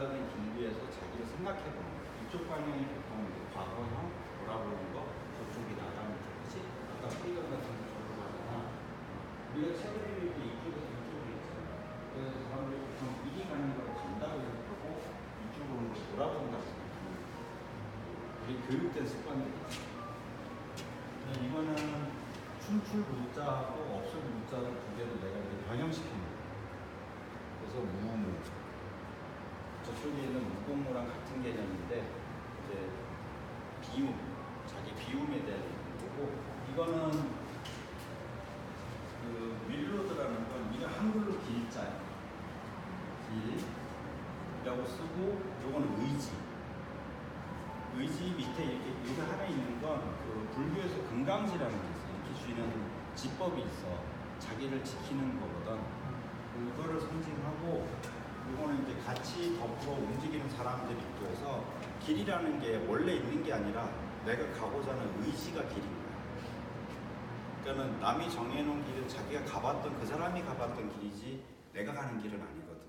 다르는 길류에서 자기를 생각해보는 거예요. 이쪽 방향이 보통 과거형 돌아보는 거, 저쪽이 나가면 좋지. 아까 프리덤 같은 거 저쪽으로 가잖아. 우리가 최근에 이렇게 이쪽에서 이쪽으로 있잖아. 그래서 사람들이 보통 이리 가는 걸 간다고 생각하고 이쪽으로 오는 걸 돌아본다고 생각하는 거예요. 우리 교육된 습관들이. 근데 이거는 춤출 문자하고 없을 문자를 두 개를 내가 이렇게 변형시키는 거예요. 그래서 무무. 있는 무공무랑 같은 개념인데 이제 비움, 자기 비움에 대한 거고 이거는 그 윌로드라는 건 이거 한글로 길자예요. 길이라고 쓰고 요거는 의지. 의지 밑에 이렇게 이거 하나 있는 건 그 불교에서 금강지라는 게 있어요. 이렇게 쥐는 지법이 있어. 자기를 지키는 거거든. 그거를 상징하고 이거는 같이 더불어 움직이는 사람들이 있고 해서 길이라는 게 원래 있는 게 아니라 내가 가고자 하는 의지가 길인 거야. 그러니까는 남이 정해놓은 길은 자기가 가봤던 그 사람이 가봤던 길이지 내가 가는 길은 아니거든.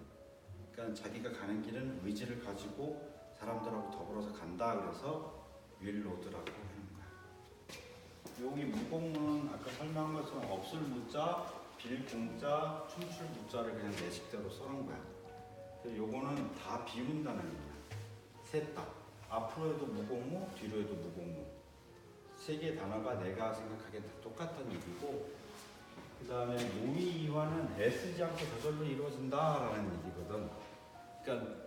그러니까 자기가 가는 길은 의지를 가지고 사람들하고 더불어서 간다 그래서 윌로드라고 하는 거야. 여기 무공은 아까 설명한 것처럼 없을 무자, 빌 공자, 춤출 무자를 그냥 내 식대로 써놓은 거야. 요거는 다 비운다는 의미야. 셋 다. 앞으로에도 무공무, 뒤로에도 무공무. 세 개의 단어가 내가 생각하기엔 다 똑같다는 얘기고, 그 다음에 무의 이화는 애쓰지 않고 저절로 이루어진다라는 얘기거든. 그러니까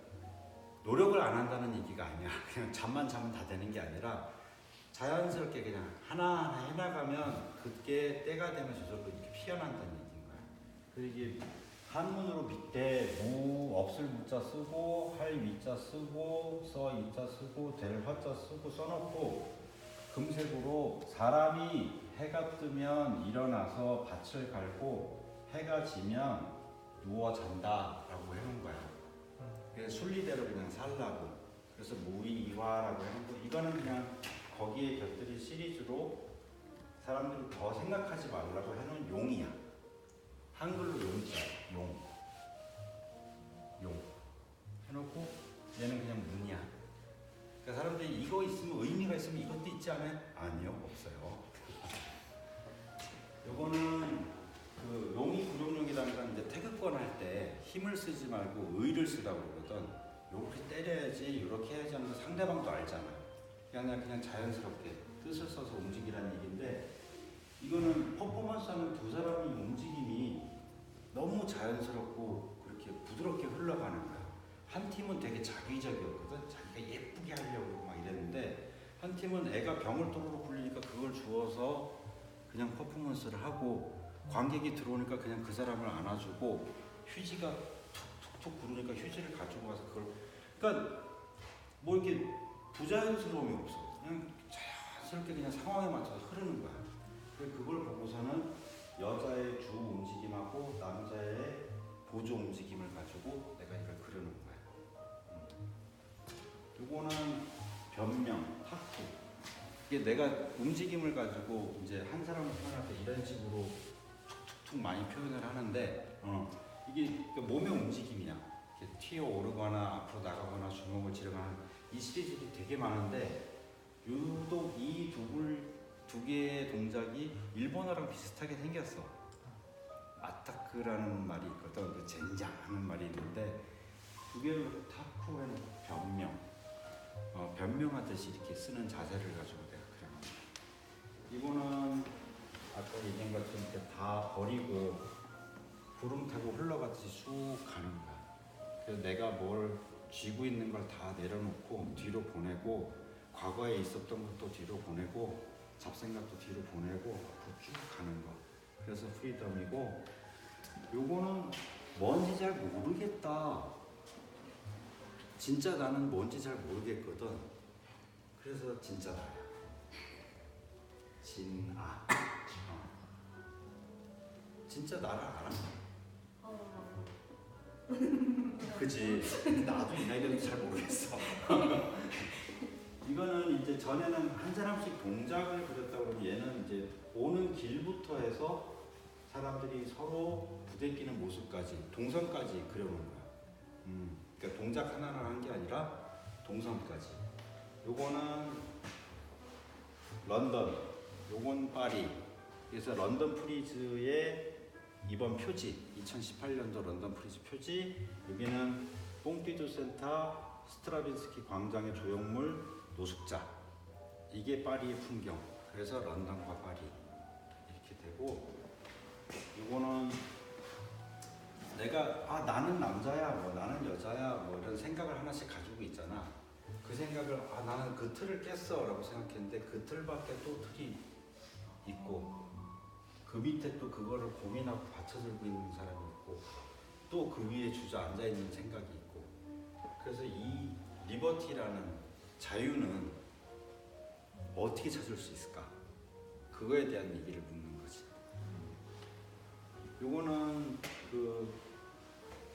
노력을 안 한다는 얘기가 아니야. 그냥 잠만 자면 다 되는 게 아니라 자연스럽게 그냥 하나하나 해나가면 그게 때가 되면 저절로 이렇게 피어난다는 얘기인 거야. 그리고 이게 한문으로 밑에 무 없을 무자 쓰고 할 위자 쓰고 써 이자 쓰고 될 화자 쓰고 써놓고 금색으로 사람이 해가 뜨면 일어나서 밭을 갈고 해가 지면 누워 잔다라고 해놓은 거야. 그래서 순리대로 그냥 살라고. 그래서 무의이화라고 해놓고 이거는 그냥 거기에 곁들인 시리즈로 사람들이 더 생각하지 말라고 해놓은 용이야. 한글로 용자, 용. 용. 있으면 이것도 있지 않아요? 아니요, 없어요. 요거는 그 용이 구룡용이라는 건 이제 태극권 할 때 힘을 쓰지 말고 의를 쓰라고 그러거든. 요렇게 때려야지, 이렇게 해야지 하는 거 상대방도 알잖아. 그냥 그냥 자연스럽게 뜻을 써서 움직이라는 얘기인데 이거는 퍼포먼스 하는 두 사람의 움직임이 너무 자연스럽고 그렇게 부드럽게 흘러가는 거야. 한 팀은 되게 자기적이었거든. 자기가 예쁘게 하려고 막 이랬는데 한 팀은 애가 병을 또르르 굴리니까 그걸 주워서 그냥 퍼포먼스를 하고 관객이 들어오니까 그냥 그 사람을 안아주고 휴지가 툭툭툭 구르니까 휴지를 가지고 가서 그걸 그러니까 뭐 이렇게 부자연스러움이 없어. 그냥 자연스럽게 그냥 상황에 맞춰서 흐르는 거야. 그걸 보고서는 여자의 주 움직임하고 남자의 보조 움직임을 가지고 내가 이걸 그려놓은 거야. 음. 요거는 변명, 탁구. 이게 내가 움직임을 가지고 이제 한 사람을 표현할 때 이런 식으로 툭툭툭 많이 표현을 하는데 어, 이게 그 몸의 움직임이야. 이렇게 튀어 오르거나 앞으로 나가거나 주먹을 찌르거나 이 시리즈도 되게 많은데 유독 이두두 개의 동작이 일본어랑 비슷하게 생겼어. 아타크라는 말이 있거든. 그 젠장하는 말이 있는데 두 개를 타쿠 해놓고 변명. 어, 변명하듯이 이렇게 쓰는 자세를 가지고 내가 거야. 이거는 아까 얘기한 것처럼 이렇게 다 버리고 구름 타고 흘러가듯이 쑥 가는 거야. 그래서 내가 뭘 쥐고 있는 걸 다 내려놓고 뒤로 보내고 과거에 있었던 것도 뒤로 보내고 잡생각도 뒤로 보내고 앞으로 쭉 가는 거. 그래서 프리덤이고 요거는 뭔지 잘 모르겠다. 진짜 나는 뭔지 잘 모르겠거든. 그래서 진짜 나야. 진아. 어. 진짜 나를 알아. 어, 그지. 나도 이 나이는 잘 모르겠어. 이거는 이제 전에는 한 사람씩 동작을 그렸다 그러면 얘는 이제 오는 길부터 해서 사람들이 서로 부대끼는 모습까지 동선까지 그려놓은 거야. 음, 그러니까 동작 하나를 한 게 아니라 동선까지. 요거는 런던, 요건 파리. 그래서 런던 프리즈의 이번 표지, 2018년도 런던 프리즈 표지. 여기는 뽕피두 센터 스트라빈스키 광장의 조형물 노숙자. 이게 파리의 풍경. 그래서 런던과 파리 이렇게 되고 요거는 내가 아 나는 남자야 뭐 나는 여자야 뭐 이런 생각을 하나씩 가지고 있잖아. 그 생각을 아 나는 그 틀을 깼어 라고 생각했는데 그 틀밖에 또 틀이 있고 그 밑에 또 그거를 고민하고 받쳐들고 있는 사람이 있고 또 그 위에 주저앉아 있는 생각이 있고. 그래서 이 리버티라는 자유는 어떻게 찾을 수 있을까? 그거에 대한 얘기를 묻는 거지. 요거는 그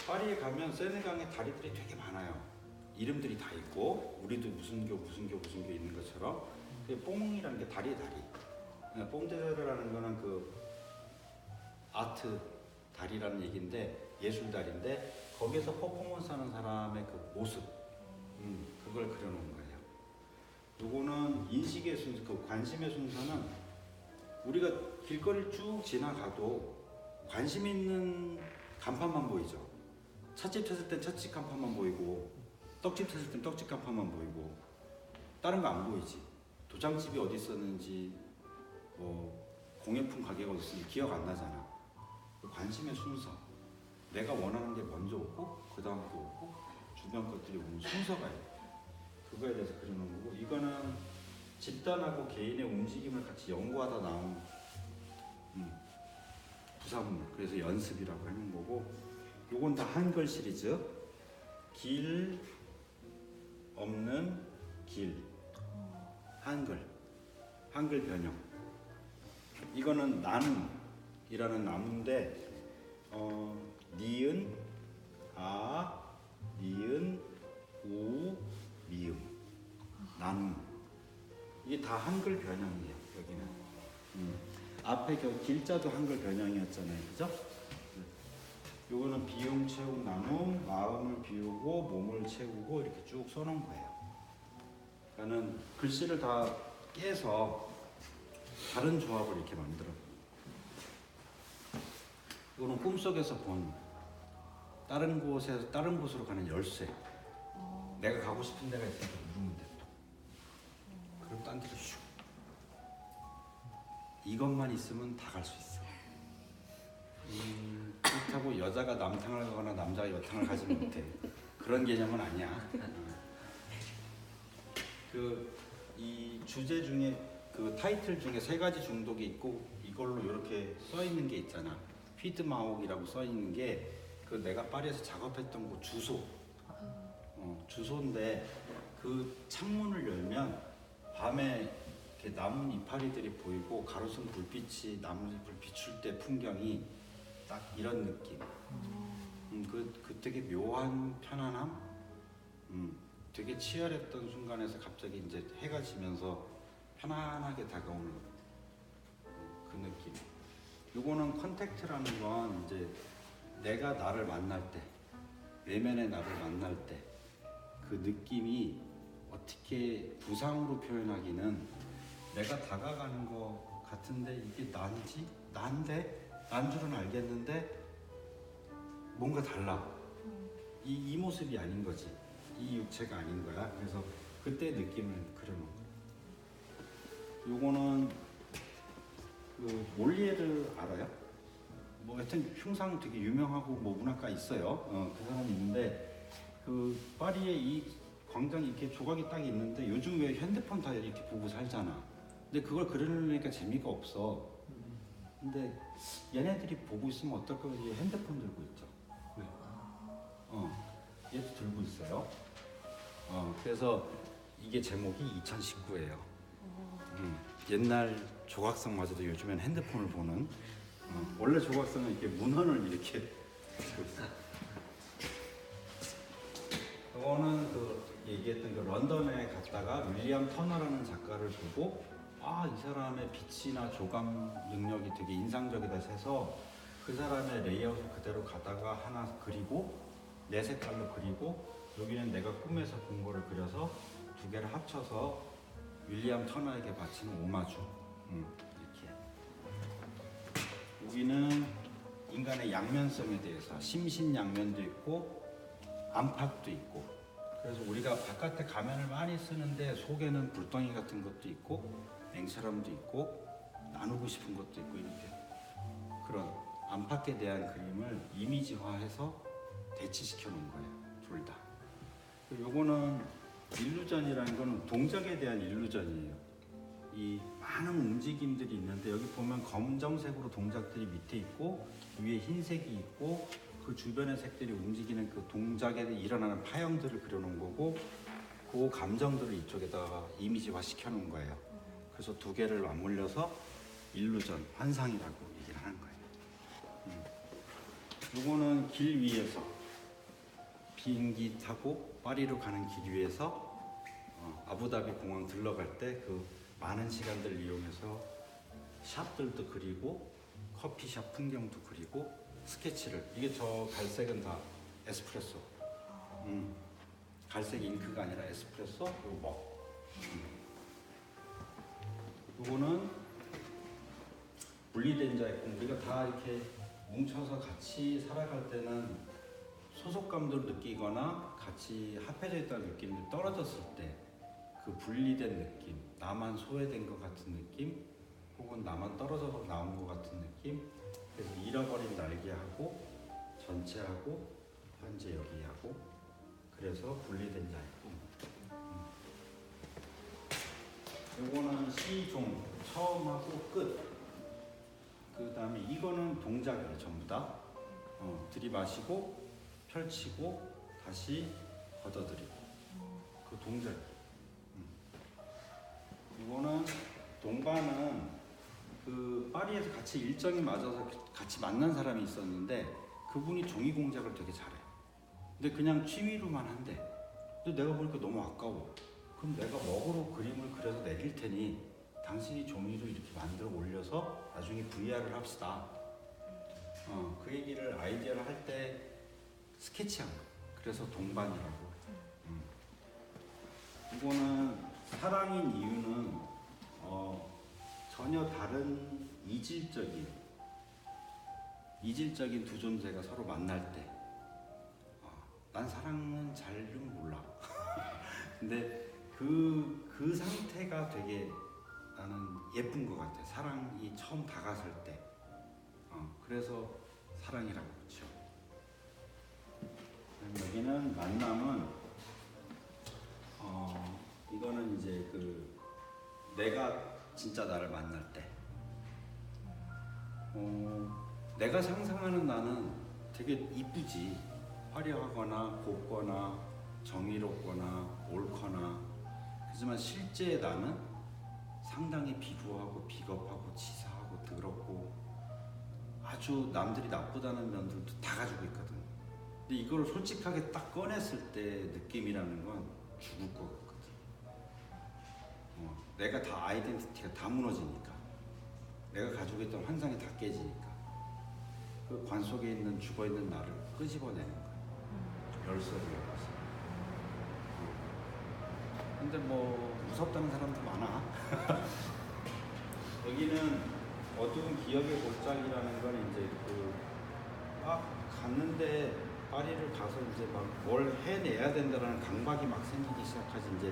파리에 가면 세네강에 다리들이 되게 많아요. 이름들이 다 있고 우리도 무슨 교 무슨 교 무슨 교 있는 것처럼 그 뽕이라는 게 다리에 다리. 그러니까 뽕데르라는 거는 그 아트 다리라는 얘기인데 예술 다리인데 거기서 퍼포먼스 하는 사람의 그 모습 음, 그걸 그려놓은 거예요. 요거는 인식의 순서, 그 관심의 순서는 우리가 길거리를 쭉 지나가도 관심 있는 간판만 보이죠. 찻집 찾을 땐 찻집 간판만 보이고 떡집 찾을 땐 떡집 간판만 보이고 다른 거 안 보이지. 도장집이 어디 있었는지 뭐 공예품 가게가 어디 있었는지 기억 안 나잖아. 그 관심의 순서. 내가 원하는 게 먼저 오고 그 다음 게 오고 주변 것들이 오는 순서가 있고 그거에 대해서 그려놓은 거고 이거는 집단하고 개인의 움직임을 같이 연구하다 나온 음, 부사물 그래서 연습이라고 하는 거고 요건 다 한글 시리즈. 길 없는 길. 한글. 한글 변형. 이거는 나는이라는 나무인데 어, 니은 아 니은 우 미음. 나눔. 이게 다 한글 변형이에요 여기는. 음. 앞에 그 길자도 한글 변형이었잖아요. 그죠? 요거는 비움 채움 나눔 마음을 비우고 몸을 채우고 이렇게 쭉 써놓은 거예요 그러니까는 글씨를 다 깨서 다른 조합을 이렇게 만들어 이거는 꿈속에서 본 다른 곳에서 다른 곳으로 가는 열쇠 내가 가고 싶은 데가 있으니까 누르면 돼. 또. 그럼 딴 데로 슉. 이것만 있으면 다 갈 수 있어. 음, 그렇다고 여자가 남탕을 가거나 남자가 여탕을 가지 못해. 그런 개념은 아니야. 그 이 주제 중에 그 타이틀 중에 세 가지 중독이 있고 이걸로 이렇게 써 있는 게 있잖아. 피드마옥이라고 써 있는 게 그 내가 파리에서 작업했던 곳 주소. 어, 주소인데 그 창문을 열면 밤에 이렇게 나무 이파리들이 보이고 가로등 불빛이 나무 불 비출 때 풍경이 딱 이런 느낌. 음, 그, 그 되게 묘한 편안함. 음, 되게 치열했던 순간에서 갑자기 이제 해가 지면서 편안하게 다가오는 그 느낌. 요거는 컨택트라는 건 이제 내가 나를 만날 때, 외면의 나를 만날 때 그 느낌이 어떻게 부상으로 표현하기는 내가 다가가는 것 같은데 이게 난지? 난데? 난 줄은 알겠는데 뭔가 달라. 이, 이 모습이 아닌 거지. 이 육체가 아닌 거야. 그래서 그때 느낌을 그려놓은 거야. 요거는 그 몰리에르 알아요? 뭐 하여튼 흉상 되게 유명하고 뭐 문학가 있어요. 어, 그 사람이 있는데 그 파리에 이 광장이 이렇게 조각이 딱 있는데 요즘 왜 핸드폰 다 이렇게 보고 살잖아. 근데 그걸 그려놓으니까 재미가 없어. 근데 얘네들이 보고 있으면 어떨까? 이제 핸드폰 들고 있죠. 네. 어, 얘도 들고 있어요. 어, 그래서 이게 제목이 2019예요. 음, 옛날 조각상마저도 요즘엔 핸드폰을 보는. 어, 원래 조각상은 이렇게 문헌을 이렇게 들고 있어요. 이거는 그 얘기했던 그 런던에 갔다가 윌리엄 터너라는 작가를 보고 아 이 사람의 빛이나 조감 능력이 되게 인상적이다 해서 그 사람의 레이아웃을 그대로 가다가 하나 그리고 내 색깔로 그리고 여기는 내가 꿈에서 본 거를 그려서 두 개를 합쳐서 윌리엄 터너에게 바치는 오마주. 음, 이렇게. 여기는 인간의 양면성에 대해서 심신양면도 있고 안팎도 있고 그래서 우리가 바깥에 가면을 많이 쓰는데 속에는 불덩이 같은 것도 있고 냉철함도 있고 나누고 싶은 것도 있고 이렇게 그런 안팎에 대한 그림을 이미지화해서 대치시켜 놓은 거예요 둘 다. 요거는 일루전이라는 건 동작에 대한 일루전이에요. 이 많은 움직임들이 있는데 여기 보면 검정색으로 동작들이 밑에 있고 위에 흰색이 있고 그 주변의 색들이 움직이는 그 동작에 일어나는 파형들을 그려놓은 거고 그 감정들을 이쪽에다가 이미지화 시켜놓은 거예요. 그래서 두 개를 맞물려서 일루전, 환상이라고 얘기를 하는 거예요. 음. 요거는 길 위에서 비행기 타고 파리로 가는 길 위에서 어, 아부다비 공항 들러갈 때 그 많은 시간들 이용해서 샵들도 그리고 커피숍 풍경도 그리고 스케치를 이게 저 갈색은 다 에스프레소 음, 갈색 잉크가 아니라 에스프레소 그리고 먹 음. 이거는 분리된 자의 꿈 우리가 다 이렇게 뭉쳐서 같이 살아갈 때는 소속감도 느끼거나 같이 합해져 있다는 느낌이 떨어졌을 때 그 분리된 느낌, 나만 소외된 것 같은 느낌, 혹은 나만 떨어져서 나온 것 같은 느낌, 그래서 잃어버린 날개하고 전체하고 현재 여기하고 그래서 분리된 자의 꿈. 요거는 시종 처음 하고 끝. 그 다음에 이거는 동작이에요 전부 다. 어, 들이마시고 펼치고 다시 걷어들이고 그 동작. 음. 이거는 동반은 그 파리에서 같이 일정이 맞아서 같이 만난 사람이 있었는데 그분이 종이 공작을 되게 잘해. 근데 그냥 취미로만 한대. 근데 내가 보니까 너무 아까워. 그럼 내가 먹으로 그림을 그려서 내릴 테니 당신이 종이로 이렇게 만들어 올려서 나중에 VR을 합시다. 어, 그 얘기를 아이디어를 할 때 스케치한 거. 그래서 동반이라고. 음. 이거는 사랑인 이유는 어, 전혀 다른 이질적인 이질적인 두 존재가 서로 만날 때, 어, 난 사랑은 잘은 몰라. 근데 그, 그 상태가 되게 나는 예쁜 것 같아. 사랑이 처음 다가설 때. 어, 그래서 사랑이라고. 그럼 여기는 만남은 어, 이거는 이제 그 내가 진짜 나를 만날 때. 어, 내가 상상하는 나는 되게 이쁘지. 화려하거나 곱거나 정의롭거나 옳거나. 하지만 실제 나는 상당히 비루하고 비겁하고 치사하고 더럽고 아주 남들이 나쁘다는 면들도 다 가지고 있거든. 근데 이걸 솔직하게 딱 꺼냈을 때 느낌이라는 건 죽을 것 같거든. 어, 내가 다 아이덴티티가 다 무너지니까. 내가 가지고 있던 환상이 다 깨지니까. 그 관 속에 있는 죽어 있는 나를 끄집어내는 거야. 열쇠를 열어서. 어. 근데 뭐 무섭다는 사람도 많아. 여기는 어두운 기억의 곡장이라는 건 이제 그막 갔는데 파리를 가서 이제 막 뭘 해내야 된다라는 강박이 막 생기기 시작하지 이제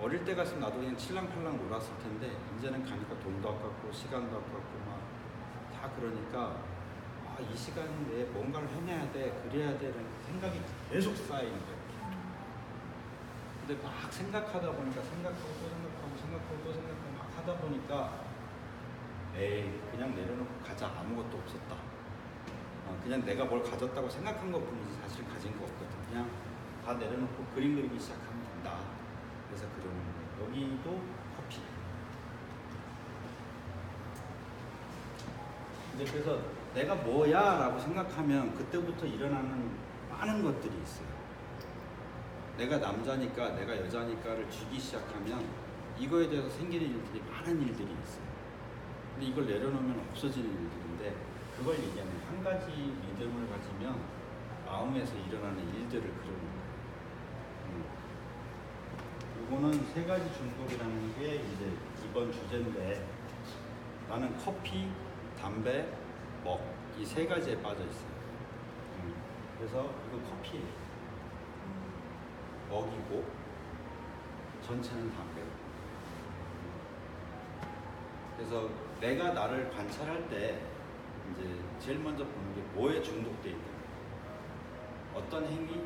어릴 때 갔으면 나도 그냥 칠랑팔랑 놀았을 텐데 이제는 가니까 돈도 아깝고 시간도 아깝고 막 다 그러니까 아, 이 시간 내에 뭔가를 해내야 돼 그래야 돼라는 생각이 계속 쌓이는 거예요. 근데 막 생각하다 보니까 생각하고 또 생각하고 생각하고 또 생각하고 막 하다 보니까 에이 그냥 내려놓고 가자 아무것도 없었다. 어, 그냥 내가 뭘 가졌다고 생각한 것 뿐이지 사실 가진 거 없거든. 그냥 다 내려놓고 그림 그리기 시작하면 된다. 그래서 그러는 거예요. 여기도 커피. 이제 그래서 내가 뭐야 라고 생각하면 그때부터 일어나는 많은 것들이 있어요. 내가 남자니까 내가 여자니까를 쥐기 시작하면 이거에 대해서 생기는 일들이 많은 일들이 있어요. 근데 이걸 내려놓으면 없어지는 일들인데 그걸 얘기하는. 한 가지 믿음을 가지면 마음에서 일어나는 일들을 그려놓는 거예요. 요거는 세 가지 중독이라는 게 이제 이번 주제인데 나는 커피, 담배, 먹 이 세 가지에 빠져 있어요. 음, 그래서 이거 커피예요. 먹이고 전체는 담배고. 그래서 내가 나를 관찰할 때 이제 제일 먼저 보는 게 뭐에 중독돼 있는 어떤 행위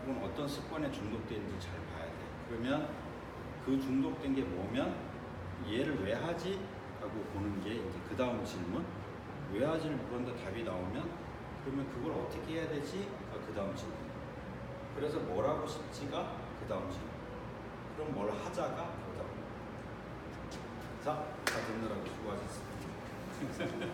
혹은 어떤 습관에 중독돼 있는지 잘 봐야 돼. 그러면 그 중독된 게 뭐면 얘를 왜 하지? 하고 보는 게 이제 그 다음 질문. 왜 하지를 물었는데 답이 나오면 그러면 그걸 어떻게 해야 되지? 그 다음 질문. 그래서 뭘 하고 싶지가 그 다음 질문. 그럼 뭘 하자가 그 다음. 자, 다 듣느라고 수고하셨습니다.